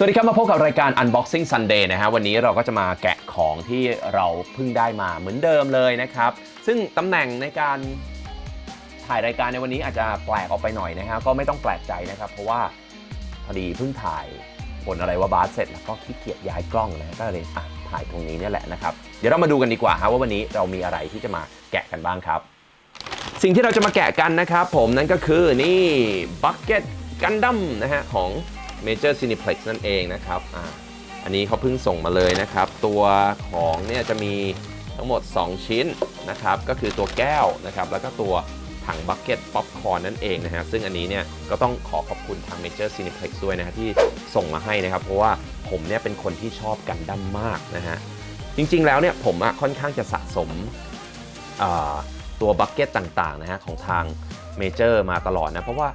สวัสดีครับ มาพบกับรายการ Unboxing Sunday นะฮะวันนี้เราก็จะมาแกะของที่เราเพิ่งได้มาเหมือนเดิมเลยนะครับ ซึ่งตำแหน่งในการถ่ายรายการในวันนี้อาจจะแปลกออกไปหน่อยนะฮะก็ไม่ต้องแปลกใจนะครับ เพราะว่าพอดีเพิ่งถ่ายบนอะไรว่าบาสเสร็จแล้วก็ขี้เกียจย้ายกล้องนะก็เลยอะถ่ายตรงนี้เนี่ยแหละนะครับ เดี๋ยวเรามาดูกันดีกว่าฮะว่าวันนี้เรามีอะไรที่จะมาแกะกันบ้างครับ สิ่งที่เราจะมาแกะกันนะครับ ผมนั่นก็คือนี่ Bucket Gundam นะฮะของ Major Cineplex นั่นเองนะครับอ่าอันนี้เขาเพิ่งส่งมาเลยนะครับ ตัวของเนี่ยจะมีทั้งหมด 2 ชิ้นนะครับ ก็คือตัวแก้วนะครับ แล้วก็ตัวถังบักเก็ตป๊อปคอร์นนั่นเองนะฮะ ซึ่งอันนี้เนี่ยก็ต้องขอขอบคุณทาง Major Cineplex ด้วยนะฮะที่ส่งมาให้นะครับ เพราะว่าผมเนี่ยเป็นคนที่ชอบกันดั้มมากนะฮะ จริงๆแล้วเนี่ยผมอะค่อนข้างจะสะสมอ่าตัวบักเก็ตต่างๆนะฮะของทางเมเจอร์มาตลอดนะ เพราะว่า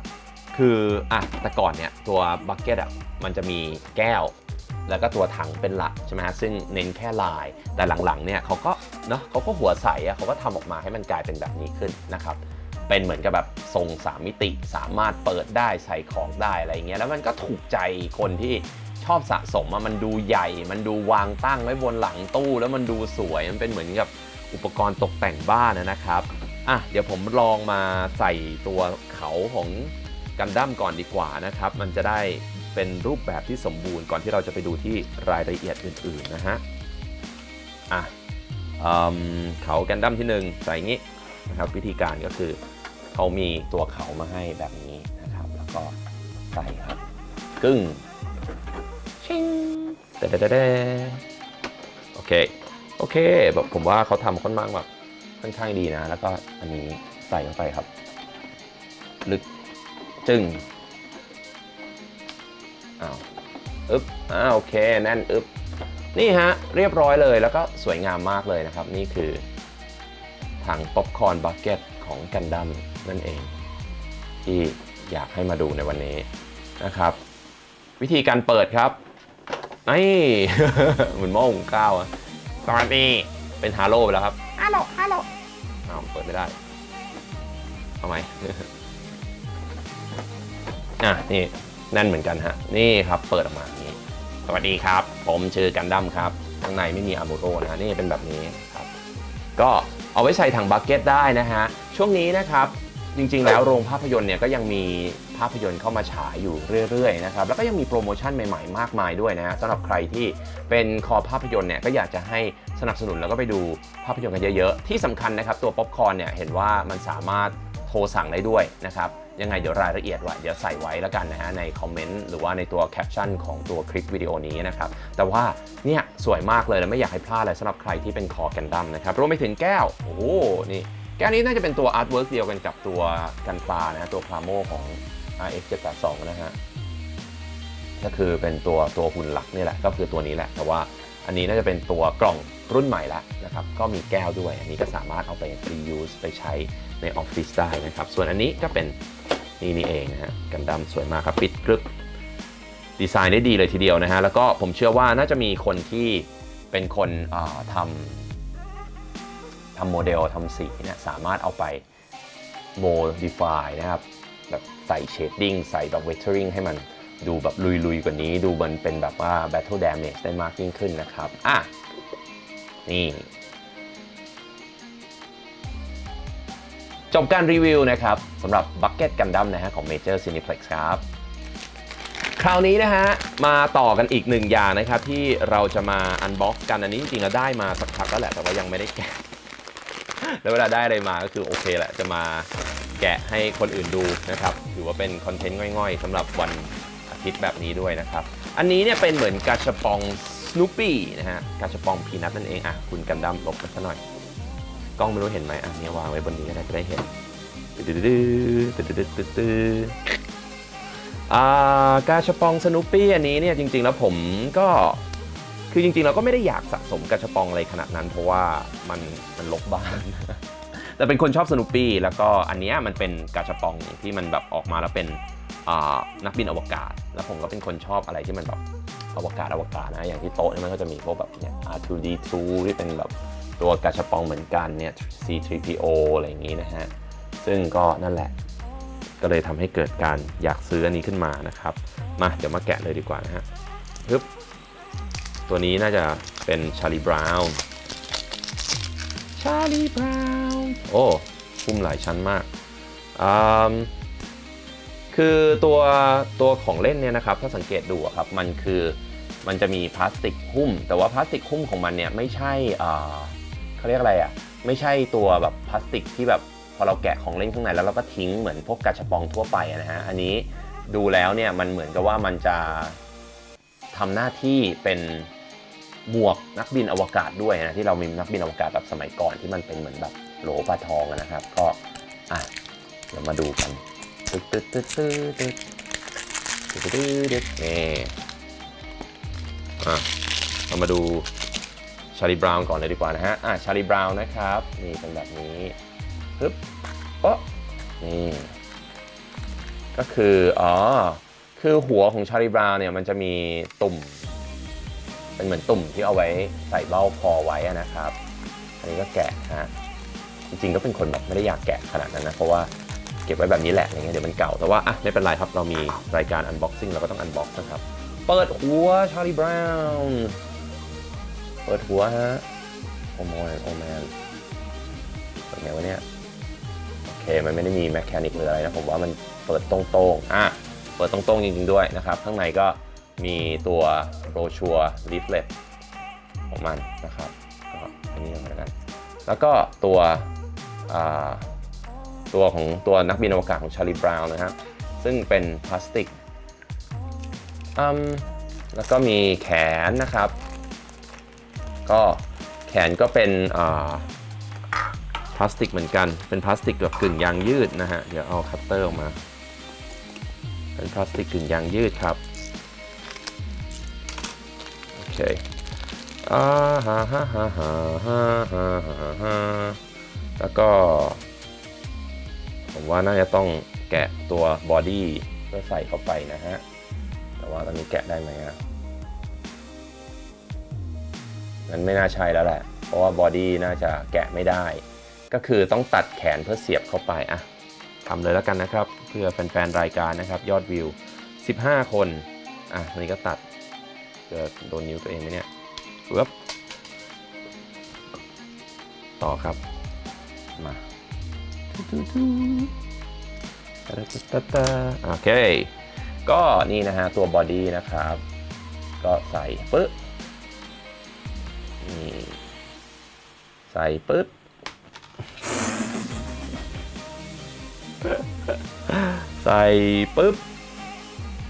คืออะแต่ก่อนเนี่ยตัวบักเก็ตอะมันจะมีแก้ว แล้วก็ตัวถังเป็นหลักใช่ไหมฮะซึ่งเน้นแค่ลาย แต่หลังๆเนี่ยเขาก็เนาะเขาก็หัวใสอะเขาก็ทำออกมาให้มันกลายเป็นแบบนี้ขึ้นนะครับเป็นเหมือนกับแบบทรงสามมิติสามารถเปิดได้ใส่ของได้อะไรเงี้ยแล้วมันก็ถูกใจคนที่ชอบสะสมอะมันดูใหญ่ มันดูวางตั้งไว้บนหลังตู้ แล้วมันดูสวยมันเป็นเหมือนกับอุปกรณ์ตกแต่งบ้านนะครับอะเดี๋ยวผมลองมาใส่ตัวเขาของ กันดั้มก่อนดีกว่านะครับ มันจะได้เป็นรูปแบบที่สมบูรณ์ก่อนที่เราจะไปดูที่รายละเอียดอื่นๆนะฮะอะอืมเขากันดั้มที่หนึ่งใส่อย่างนี้นะครับวิธีการก็คือเขามีตัวเขามาให้แบบนี้นะครับ แล้วก็ใส่ครับกึ้งชิงเดเดโอเคโอเคแบบผมว่าเขาทำค่อนข้างแบบค่อนข้างดีนะ แล้วก็อันนี้ใส่เข้าไปครับ ลึก จึงอ้าวอึ๊บอ้าวโอเคแน่นอึ๊บนี่ฮะ เรียบร้อยเลยแล้วก็สวยงามมากเลยนะครับ นี่คือถังป๊อปคอร์นบักเก็ตของกันดัมนั่นเอง ที่อยากให้มาดูในวันนี้นะครับ วิธีการเปิดครับนี่เหมือนหม้อหุงข้าวอะสวัสดีเป็นฮาโลไปแล้วครับฮัลโหลฮัลโหลอ้าวเปิดไม่ได้ เอาไหม อะนี่แน่นเหมือนกันฮะ นี่ครับเปิดออกมานี้ สวัสดีครับ ผมชื่อกันดั้มครับ ข้างในไม่มีอามูโรนะฮะนี่เป็นแบบนี้ครับ ก็เอาไว้ใส่ถังบักเก็ตได้นะฮะ ช่วงนี้นะครับ จริงๆ แล้วโรงภาพยนตร์เนี่ยก็ยังมีภาพยนตร์เข้ามาฉายอยู่เรื่อยๆนะครับ แล้วก็ยังมีโปรโมชั่นใหม่ๆ มากมายด้วยนะฮะสำหรับใครที่เป็นคอภาพยนตร์เนี่ยก็อยากจะให้สนับสนุนแล้วก็ไปดูภาพยนตร์กันเยอะๆ ที่สำคัญนะครับตัวป๊อปคอร์นเนี่ยเห็นว่ามันสามารถโทรสั่งได้ด้วยนะครับ ยังไงเดี๋ยวรายละเอียดไว้เดี๋ยวใส่ไว้แล้วกันนะฮะในคอมเมนต์หรือว่าในตัวแคปชั่นของตัวคลิปวิดีโอนี้นะครับ แต่ว่าเนี่ยสวยมากเลยและไม่อยากให้พลาดเลยสำหรับใครที่เป็นคอแกนดัมนะครับรวมไปถึงแก้ว โอ้โหนี่แก้วนี้น่าจะเป็นตัวอาร์ตเวิร์กเดียวกันกับตัวกันปลานะฮะตัวพลาโมของ RX 782นะฮะก็คือเป็นตัวตัวหุ่นหลักนี่แหละก็คือตัวนี้แหละ แต่ว่าอันนี้น่าจะเป็นตัวกล่องรุ่นใหม่แล้วนะครับ ก็มีแก้วด้วย อันนี้ก็สามารถเอาไป reuse ไปใช้ในออฟฟิศได้นะครับ ส่วนอันนี้ก็เป็น นี่นี่เองนะฮะกันดำสวยมากครับปิดกรึบดีไซน์ได้ดีเลยทีเดียวนะฮะแล้วก็ผมเชื่อว่าน่าจะมีคนที่เป็นคนทำทำโมเดลทำสีเนี่ยสามารถเอาไป modify นะครับแบบใส่เชดดิ้งใส่แบบ weathering ให้มันดูแบบลุยๆกว่านี้ ดูมันเป็นแบบว่า battle damage ได้มากยิ่งขึ้นนะครับ อะ นี่ จบการรีวิวนะครับสำหรับ Bucket Gundam นะฮะของ Major Cineplex ครับคราวนี้นะฮะมาต่อกันอีกหนึ่งอย่างนะครับที่เราจะมาอันบ็อกกันอันนี้จริงๆเราได้มาสักพักแล้วแหละแต่ว่ายังไม่ได้แกะแล้วเวลาได้อะไรมาก็คือโอเคแหละจะมาแกะให้คนอื่นดูนะครับถือว่าเป็นคอนเทนต์ง่อยๆสำหรับวันอาทิตย์แบบนี้ด้วยนะครับอันนี้เนี่ยเป็นเหมือนกาชปองสโนปี้นะฮะกาชปองพีนัทนั่นเองอะคุณกันดำหลบมาซะหน่อย กล้องไม่รู้เห็นไหมอะเนี่ยวางไว้บนนี้ก็ได้จะได้เห็นตึ๊ดตึ๊ดตึ๊ดตึ๊ดตึ๊ดตึ๊ดอ่ากาชาปองสโนปี้อันนี้เนี่ยจริง ๆ แล้วผมก็คือจริงๆเราก็ไม่ได้อยากสะสมกระชบปองอะไรขนาดนั้น เพราะว่ามันมันลกบ้านแต่เป็นคนชอบสนุปปี้แล้วก็อันเนี้ยมันเป็นกระชบปองที่มันแบบออกมาแล้วเป็นอ่านักบินอวกาศ แล้วผมก็เป็นคนชอบอะไรที่มันแบบอวกาศอวกาศนะอย่างที่โต๊ะเนี่ยมันก็จะมีพวกแบบเนี่ย R2D2 ที่เป็นแบบ ตัวกระชบปองเหมือนกันเนี่ย C3PO อะไรอย่างงี้นะฮะ ซึ่งก็นั่นแหละ ก็เลยทำให้เกิดการอยากซื้ออันนี้ขึ้นมานะครับ มาเดี๋ยวมาแกะเลยดีกว่านะฮะฮึบตัวนี้น่าจะเป็นชาลีบราวน์ชาลีบราวน์โอ้พุ่มหลายชั้นมากอืมคือตัวตัวของเล่นเนี่ยนะครับถ้าสังเกตดูครับมันคือมันจะมีพลาสติกหุ้ม แต่ว่าพลาสติกหุ้มของมันเนี่ยไม่ใช่อ่า เขาเรียกอะไรอะ่ะ ไม่ใช่ตัวแบบพลาสติกที่แบบพอเราแกะของเล่นข้างในแล้วเราก็ทิ้งเหมือนพวกกระชับปองทั่วไปนะฮะ อันนี้ดูแล้วเนี่ยมันเหมือนกับว่ามันจะทำหน้าที่เป็นหมวกนักบินอวกาศด้วยนะที่เรามีนักบินอวกาศแบบสมัยก่อนที่มันเป็นเหมือนแบบโหลปลาทองนะครับ ก็อะเดี๋ยวมาดูกันตึ๊ดตึ๊ดตึ๊ดตึ๊ดตึ๊ดตึ๊ดตึ๊ดนี่อะเรามาดู ชาลีบราวน์ก่อนเลยดีกว่านะฮะ อะชาลีบราวน์นะครับ นี่เป็นแบบนี้ปึ๊บโอ๊ะนี่ ก็คือ อ๋อ คือหัวของชาลีบราวน์เนี่ยมันจะมีตุ่ม เป็นเหมือนตุ่มที่เอาไว้ใส่เบ้าคอไว้นะครับ อันนี้ก็แกะฮะ จริงๆก็เป็นคนแบบไม่ได้อยากแกะขนาดนั้นนะ เพราะว่าเก็บไว้แบบนี้แหละอะไรเงี้ยเดี๋ยวมันเก่า แต่ว่าอะไม่เป็นไรครับ เรามีรายการ unboxing เราก็ต้อง unbox นะครับ เปิดหัวชาลีบราวน์ เปิดหัวฮะ โอ้โมโอ้แมนเปิดไงวะเนี่ย โอเค มันไม่ได้มีแมคแคนิกหรืออะไรนะ ผมว่ามันเปิดตรงๆ อะ เปิดตรงๆ จริงๆ ด้วยนะครับ ข้างในก็มีตัวโรชัวลีฟเล็ตของมันนะครับก็อันนี้เหมือนกัน แล้วก็ตัวตัวของตัวนักบินอวกาศของชาลีบราวน์นะครับซึ่งเป็นพลาสติกอืมแล้วก็มีแขนนะครับ ก็แขนก็เป็นพลาสติกเหมือนกัน เป็นพลาสติกแบบกึ่งยางยืดนะฮะ เดี๋ยวเอาคัตเตอร์ออกมา เป็นพลาสติกกึ่งยางยืดครับ โอเคอ่าฮ่าฮ่าฮ่าฮ่าฮ่าฮ่าแล้วก็ ผมว่าน่าจะต้องแกะตัวบอดี้เพื่อใส่เข้าไปนะฮะ แต่ว่าตอนนี้แกะได้ไหมอะ งั้นไม่น่าใช่แล้วแหละ เพราะว่าบอดี้น่าจะแกะไม่ได้ ก็คือต้องตัดแขนเพื่อเสียบเข้าไปอะทำเลยแล้วกันนะครับ เพื่อแฟนๆรายการนะครับ ยอดวิว 15 คนอะนี้ก็ตัดจะโดนนิ้วตัวเองไหมเนี่ยปึ๊บต่อครับ มาโอเค ก็นี่นะฮะ ตัวบอดี้นะครับ ก็ใส่ปึ๊บ นี่ใส่ปึ๊บใส่ปุ๊บ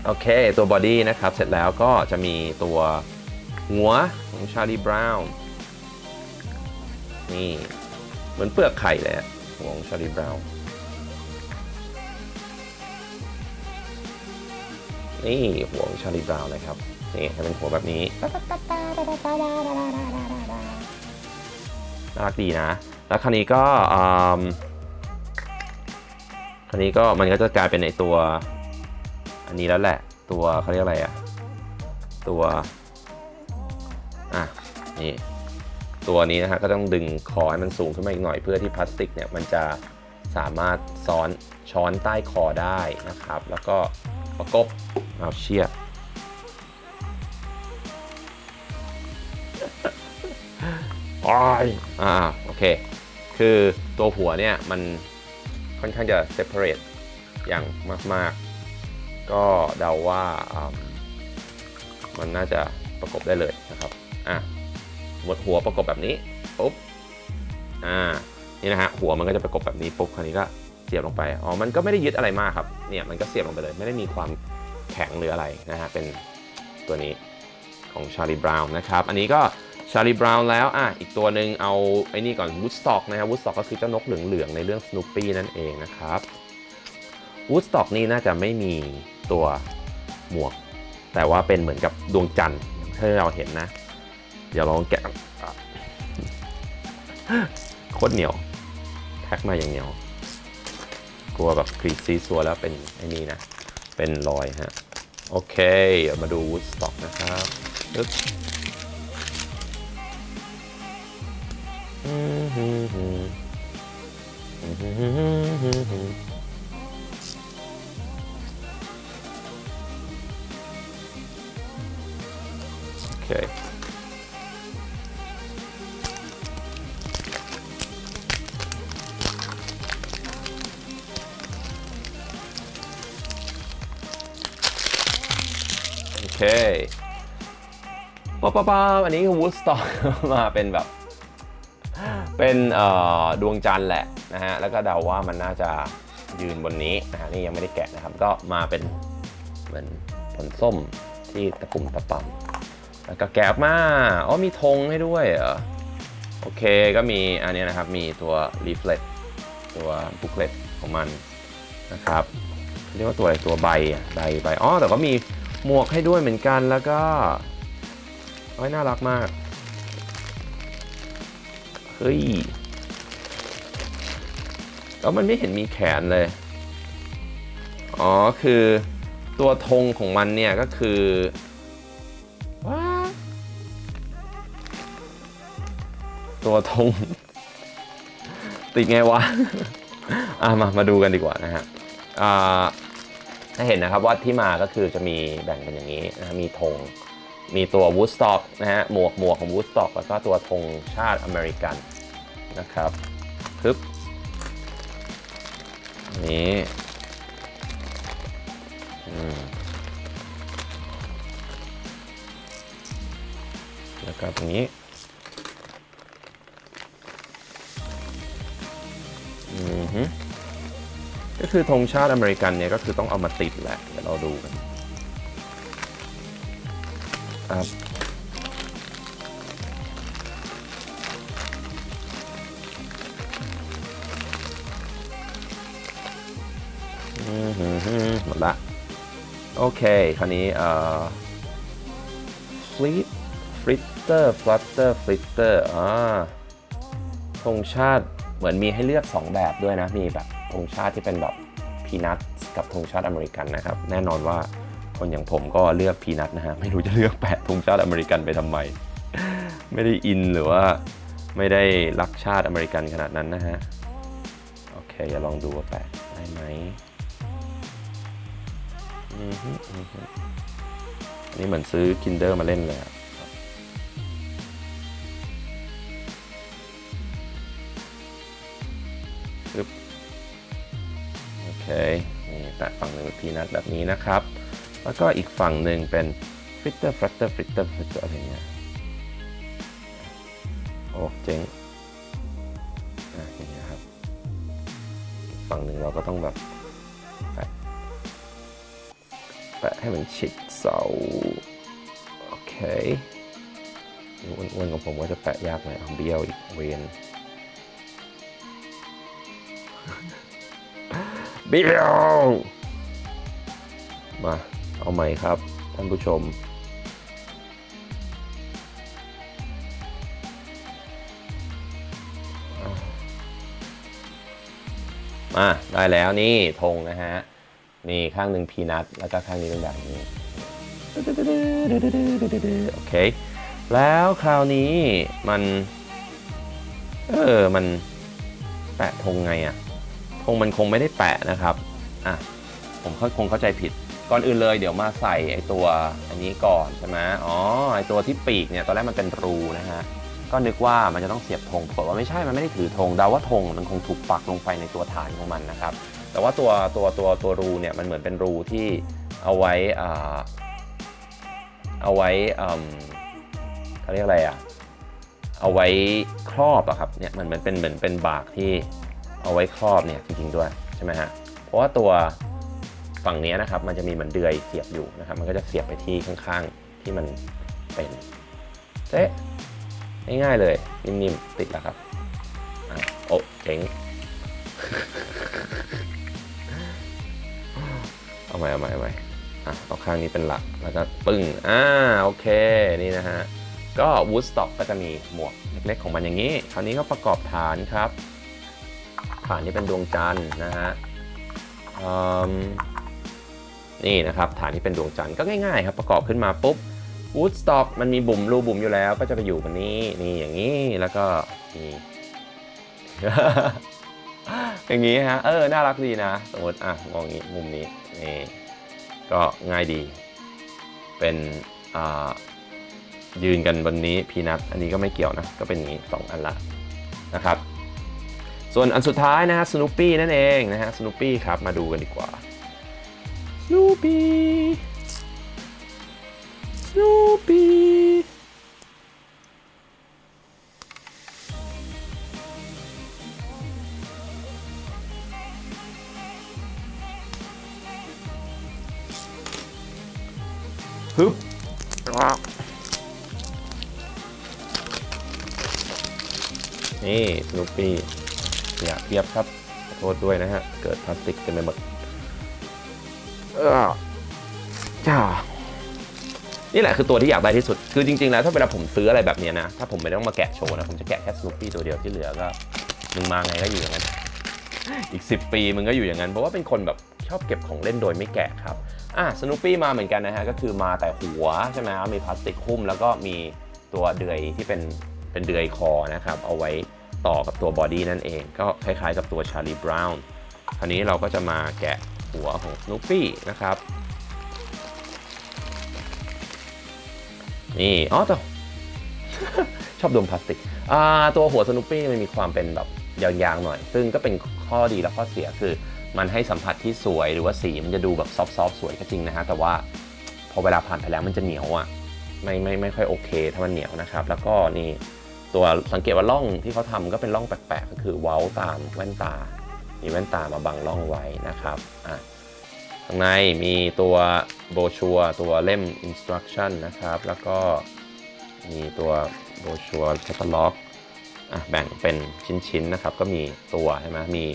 โอเค ตัวบอดี้นะครับ เสร็จแล้วก็จะมีตัวหัวของชาลีบราวน์นี่ เหมือนเปลือกไข่เลยหัวของชาลีบราวน์นี่หัวของชาลีบราวน์นะครับ นี่จะเป็นหัวแบบนี้น่ารักดีนะ แล้วคราวนี้ก็คราวนี้ก็มันก็จะกลายเป็นในตัว อันนี้แล้วแหละ ตัวเขาเรียกอะไรอะตัว อะ นี่ ตัวนี้นะฮะก็ต้องดึงคอให้มันสูงขึ้นมาอีกหน่อยเพื่อที่พลาสติกเนี่ยมันจะสามารถซ้อนช้อนใต้คอได้นะครับ แล้วก็ประกบเอาเชีย อ้ายอ่าโอเค คือตัวหัวเนี่ยมันค่อนข้างจะ separate อย่างมาก ๆ ก็เดาว่ามันน่าจะประกบได้เลยนะครับ อะหมดหัวประกบแบบนี้ปุ๊บ อ่า นี่นะฮะ หัวมันก็จะประกบแบบนี้ปุ๊บ คราวนี้ก็เสียบลงไป อ๋อ มันก็ไม่ได้ยึดอะไรมากครับ เนี่ยมันก็เสียบลงไปเลย ไม่ได้มีความแข็งหรืออะไรนะฮะ เป็นตัวนี้ของชาลีบราวน์นะครับ อันนี้ก็ ชาลีบราวน์แล้วอะอีกตัวหนึ่งเอาไอ้นี่ก่อนวูดสต็อกนะครับวูดสต็อกก็คือเจ้านกเหลืองๆในเรื่องส n นปี้นั่นเองนะครับวูดสต็อกนี่น่าจะไม่มีตัวหมวก แต่ว่าเป็นเหมือนกับดวงจันทร์ถ้าเราเห็นนะ เดี๋ยวลองแกะกันอะโคตรเหนียว แพ็คมาอย่างเหนียว กลัวแบบกรีดซีซัวแล้วเป็นไอ้นี่นะ เป็นรอยฮะ โอเค มาดูวูดสต็อกนะครับ ปึ๊บโอเคป๊าป๊าป๊าอันนี้วูดสต็อก มาเป็นแบบ เป็นดวงจันทร์แหละนะฮะแล้วก็เดาว่ามันน่าจะยืนบนนี้นะฮะนี่ยังไม่ได้แกะนะครับ ก็มาเป็นเหมือนผลส้มที่ตะปุ่มตะปำแล้วก็แกะออกมาอ๋อมีธงให้ด้วยเหรอโอเคก็มีอันนี้นะครับมีตัว leaflet ตัว booklet ของมันนะครับเรียกว่าตัวอะไรตัวใบอะใบใบอ๋อแต่ก็มีหมวกให้ด้วยเหมือนกันแล้วก็โอ้ยน่ารักมาก เฮ้ยแล้วมันไม่เห็นมีแขนเลย อ๋อ คือตัวธงของมันเนี่ยก็คือว้าตัวธงติดไงวะ อะมา มาดูกันดีกว่านะฮะ อ่าให้เห็นนะครับว่าที่มาก็คือจะมีแบ่งเป็นอย่างนี้นะฮะมีธง มีตัว Woodstock นะฮะหมวกหมวกของ Woodstock แล้วก็ตัวธงชาติอเมริกันนะครับพึบนี้แล้วก็ตรงนี้อือฮึก็คือธงชาติอเมริกันเนี่ยก็คือต้องเอามาติดแหละเดี๋ยวเราดูกัน ครับหมดละ โอเค คราวนี้เอ่อ flit fritter flutter flitter อ่าธงชาติเหมือนมีให้เลือก 2 แบบด้วยนะ มีแบบธงชาติที่เป็นแบบพีนัทกับธงชาติอเมริกันนะครับ แน่นอนว่า คนอย่างผมก็เลือกพีนัทนะฮะ ไม่รู้จะเลือกแปะธงชาติอเมริกันไปทำไม ไม่ได้อินหรือว่าไม่ได้รักชาติอเมริกันขนาดนั้นนะฮะ โอเคอย่าลองดูว่าแปะได้ไหมนี่เหมือนซื้อ Kinder มาเล่นเลยอะปึ๊บโอเค นี่แตะฝั่งหนึ่งพีนัทแบบนี้นะครับ แล้วก็อีกฝั่งหนึ่งเป็นฟิตเตอร์ฟลัตเตอร์ฟิตเตอร์ฟิตเตอร์อะไรเงี้ยโอ้เจ๋งอะอย่างเงี้ยครับ ฝั่งหนึ่งเราก็ต้องแบบแปะแปะให้มันชิดเสาโอเคอ้วนๆของผมว่าจะแปะยากหน่อยเอาเบี้ยวอีกเวนเบี้ยว มา เอาใหม่ครับ ท่านผู้ชม มาได้แล้วนี่ธงนะฮะ นี่ข้างหนึ่งพีนัทแล้วก็ข้างนี้เป็นแบบนี้ โอเค แล้วคราวนี้มัน เออ มันแปะธงไงอะธงมันคงไม่ได้แปะนะครับ อะ ผมคงเข้าใจผิด ก่อนอื่นเลยเดี๋ยวมาใส่ไอตัวอันนี้ก่อนใช่ไหมอ๋อไอตัวที่ปีกเนี่ยตอนแรกมันเป็นรูนะฮะก็นึกว่ามันจะต้องเสียบธงปรากฏว่าไม่ใช่ มันไม่ได้ถือธงเดาว่าธงมันคงถูกปักลงไปในตัวฐานของมันนะครับ แต่ว่าตัวตัวตัวตัวรูเนี่ยมันเหมือนเป็นรูที่เอาไว้อ่าเอาไว้อืมเขาเรียกอะไรอะเอาไว้ครอบอะครับเนี่ยมันเหมือนเป็นเหมือนเป็นบากที่เอาไว้ครอบเนี่ยจริงๆด้วยใช่ไหมฮะเพราะว่าตัว ฝั่งนี้นะครับมันจะมีเหมือนเดือยเสียบอยู่นะครับ มันก็จะเสียบไปที่ข้างๆที่มันเป็นเจ๊ง่ายๆเลยนิ่มๆติดแล้วครับโอ้เจ๋งเอาใหม่เอาใหม่เอาใหม่อะเอาข้างนี้เป็นหลักแล้วก็ปึ้งอ่าโอเคนี่นะฮะก็วูดสต็อกก็จะมีหมวกเล็กๆของมันอย่างนี้ คราวนี้ก็ประกอบฐานครับ ฐานที่เป็นดวงจันทร์นะฮะอืม นี่นะครับฐานที่เป็นดวงจันทร์ก็ง่ายๆครับประกอบขึ้นมาปุ๊บวูดสต็อกมันมีบุ่มรูบุ่มอยู่แล้ว ก็จะไปอยู่บนนี้นี่อย่างนี้แล้วก็นี่อย่างนี้ฮะเออน่ารักดีนะ สมมติอะมองอย่างนี้มุมนี้นี่ก็ง่ายดี เป็นอ่ายืนกันบนนี้พีนัทอันนี้ก็ไม่เกี่ยวนะ ก็เป็นอย่างนี้สองอันละนะครับ ส่วนอันสุดท้ายนะฮะสโนปปี้นั่นเองนะฮะสโนปี้ครับมาดูกันดีกว่า สนุปปี้สนุปปี้ฮึบนี่สนุปปี้เนี่ยเทียบครับขอโทษด้วยนะฮะ เกิดพลาสติกเต็มไปหมดเออ จ้านี่แหละคือตัวที่อยากได้ที่สุด คือจริง ๆ แล้วถ้าเวลาผมซื้ออะไรแบบนี้นะ ถ้าผมไม่ต้องมาแกะโชว์นะ ผมจะแกะแค่สนุปปี้ตัวเดียวที่เหลือก็ มึงมาไงก็อยู่อย่างนั้น อีก 10 ปีมึงก็อยู่อย่างนั้น เพราะว่าเป็นคนแบบชอบเก็บของเล่นโดยไม่แกะครับ อะสนุปปี้มาเหมือนกันนะฮะ ก็คือมาแต่หัวใช่ไหมมีพลาสติกหุ้ม แล้วก็มีตัวเดือยที่เป็นเป็นเดือยคอนะครับ เอาไว้ต่อกับตัวบอดี้นั่นเอง ก็คล้ายๆ กับตัวชาร์ลีบราวน์ คราวนี้เราก็จะมาแกะ หัวของสนุปปี้นะครับ นี่อ๋อตัวชอบดมพลาสติกตัวหัวสนุปปี้มันมีความเป็นแบบยางๆหน่อย ซึ่งก็เป็นข้อดีและข้อเสียคือ มันให้สัมผัสที่สวยหรือว่าสีมันจะดูแบบซอฟต์ๆสวยก็จริงนะฮะแต่ว่าพอเวลาผ่านไปแล้วมันจะเหนียวอะ่ะไม่ไม่ไม่ค่อยโอเคถ้ามันเหนียวนะครับ แล้วก็นี่ตัวสังเกตว่าร่องที่เขาทำก็เป็นร่องแปลกๆก็คือเว้าตามแว่นตา มีแว่นตามาบังร่องไว้นะครับอะข้างในมีตัวโบชัวตัวเล่ม instruction นะครับ แล้วก็มีตัวโบชัวแคตตาล็อกอะแบ่งเป็นชิ้นๆนะครับ ก็มีตัวใช่ไหมมี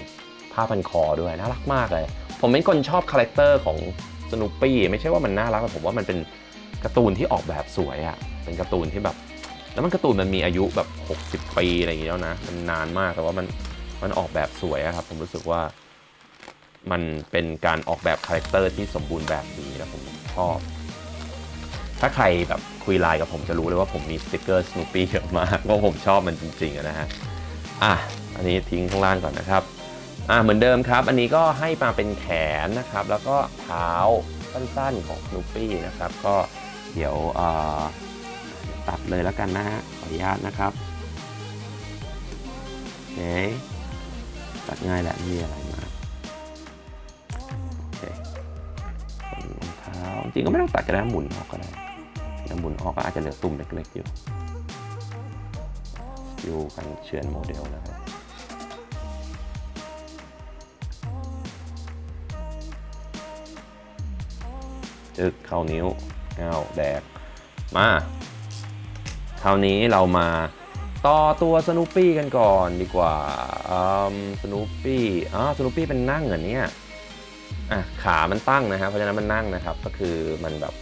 ผ้าพันคอด้วยน่ารักมากเลย ผมเป็นคนชอบคาแรคเตอร์ของสนุปปี้ไม่ใช่ว่ามันน่ารักแต่ผมว่ามันเป็นการ์ตูนที่ออกแบบสวยอะ่ะเป็นการ์ตูนที่แบบ แล้วมันการ์ตูนมันมีอายุแบบ 60 ปีอะไรอย่างเงี้ยแล้วนะมันนานมากแต่ว่ามัน มันออกแบบสวยอะครับ ผมรู้สึกว่ามันเป็นการออกแบบคาแรคเตอร์ที่สมบูรณ์แบบดีแล้วผมชอบ ถ้าใครแบบคุยไลน์กับผมจะรู้เลยว่าผมมีสติกเกอร์สโนปี้เยอะมากเพราผมชอบมันจริงๆนะฮะอะอันนี้ทิ้งข้างล่างก่อนนะครับอะเหมือนเดิมครับ อันนี้ก็ให้มาเป็นแขนนะครับ แล้วก็เท้าสั้นๆของสโนปี้นะครับ ก็เดี๋ยวเออตัดเลยแล้วกันนะฮะขออนุญาตนะครับโอเค ตัดง่ายแหละไม่มีอะไรมากโอเครองเท้าจริงก็ไม่ต้องตัดก็ได้หมุนออกก็ได้ถ้าหมุนออกก็อาจจะเหลือตุ่มเล็กๆอยู่อยู่กันเชือนโมเดลนะครับจึกเข้านิ้วเงาแดกมาคราวนี้เรามา ต่อตัวสนุปปี้กันก่อนดีกว่าสนุปปี้อ๋อสนุปปี้เป็นนั่งเหรอเนี่ยอะขามันตั้งนะครับเพราะฉะนั้นมันนั่งนะครับ ก็คือมันแบบ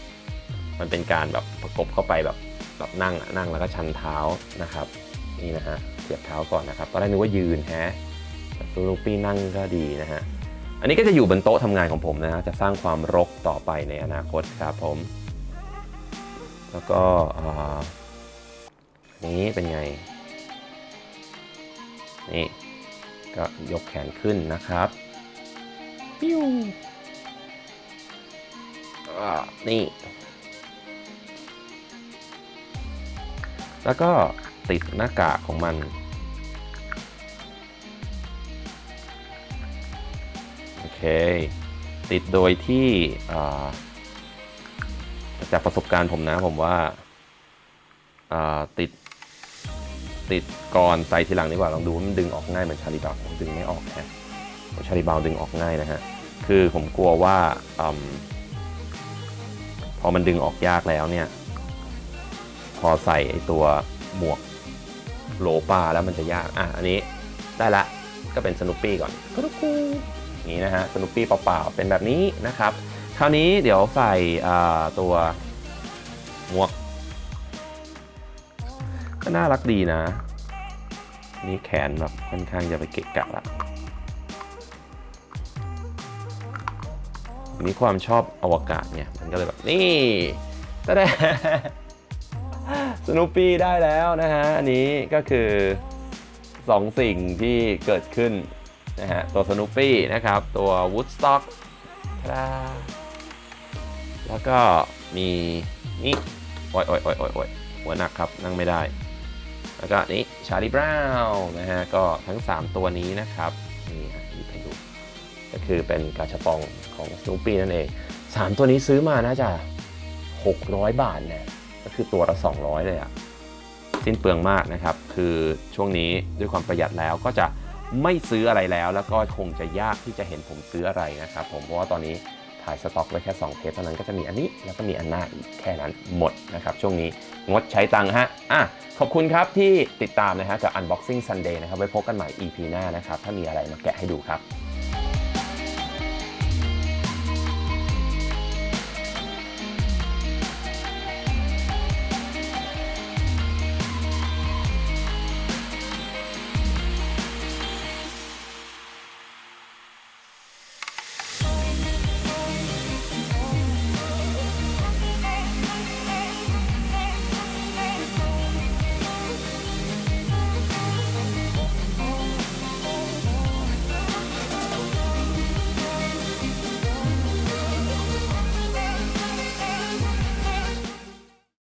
มันเป็นการแบบประกบเข้าไปแบบแบบนั่งนั่งแล้วก็ชันเท้านะครับ นี่นะฮะเสียบเท้าก่อนนะครับตอนแรกนึกว่ายืนฮะแต่ตัวลูกปี้นั่งก็ดีนะฮะอันนี้ก็จะอยู่บนโต๊ะทำงานของผมนะฮะจะสร้างความรกต่อไปในอนาคตครับผม แล้วก็ อ่าอันนี้เป็นไง นี่ ก็ยกแขนขึ้นนะครับปิ้วนี่ แล้วก็ติดหน้ากากของมันโอเค ติดโดยที่จากประสบการณ์ผมนะผมว่าอ่าติด ติดก่อนใส่ทีหลังดีกว่าลองดูว่ามันดึงออกง่ายเหมือนชาลีบาวผมดึงไม่ออกนะชาลีบาวดึงออกง่ายนะฮะคือผมกลัวว่าอพอมันดึงออกยากแล้วเนี่ย พอใส่ไอตัวหมวกโหลปลาแล้วมันจะยากอะอันนี้ได้ละก็เป็นสนุปปี้ก่อนกุ๊กกูอย่างนี้นะฮะสนุปปี้เปล่าๆเป็นแบบนี้นะครับ คราวนี้เดี๋ยวใส่ตัวหมวก น่ารักดีนะ นี่แขนแบบค่อนข้างจะไปเกะกะละมีความชอบอวกาศเนี่ยมันก็เลยแบบนี่ตะแดสนุปปี้ได้แล้วนะฮะ อันนี้ก็คือสองสิ่งที่เกิดขึ้นนะฮะ ตัวสนุปปี้นะครับ ตัววูดสต็อกแล้วก็มีนี่อ้ยโอ้ยโอ้ยโอ้ยโอ้ยหัวหนักครับนั่งไม่ได้ แล้วก็นี่ชาลีบราวน์นะฮะก็ทั้ง 3 ตัวนี้นะครับนี่ฮะหยิบให้ดูก็คือเป็นกาชาปองของส n ูปี้นั่นเอง 3 ตัวนี้ซื้อมาน่าจะ600 บาทนะก็คือตัวละ 200 เลยอะสิ้นเปลืองมากนะครับ คือช่วงนี้ด้วยความประหยัดแล้วก็จะไม่ซื้ออะไรแล้ว แล้วก็คงจะยากที่จะเห็นผมซื้ออะไรนะครับ ผมเพราะว่าตอนนี้ถ่ายสต็อกไว้แค่ 2 เทปเท่านั้นก็จะมีอันนี้แล้วก็มีอันหน้าอีกแค่นั้นหมดนะครับ ช่วงนี้ งดใช้ตังค์ฮะอะขอบคุณครับที่ติดตามนะฮะกับ Unboxing Sunday นะครับไว้พบกันใหม่ EP หน้านะครับ ถ้ามีอะไรมาแกะให้ดูครับ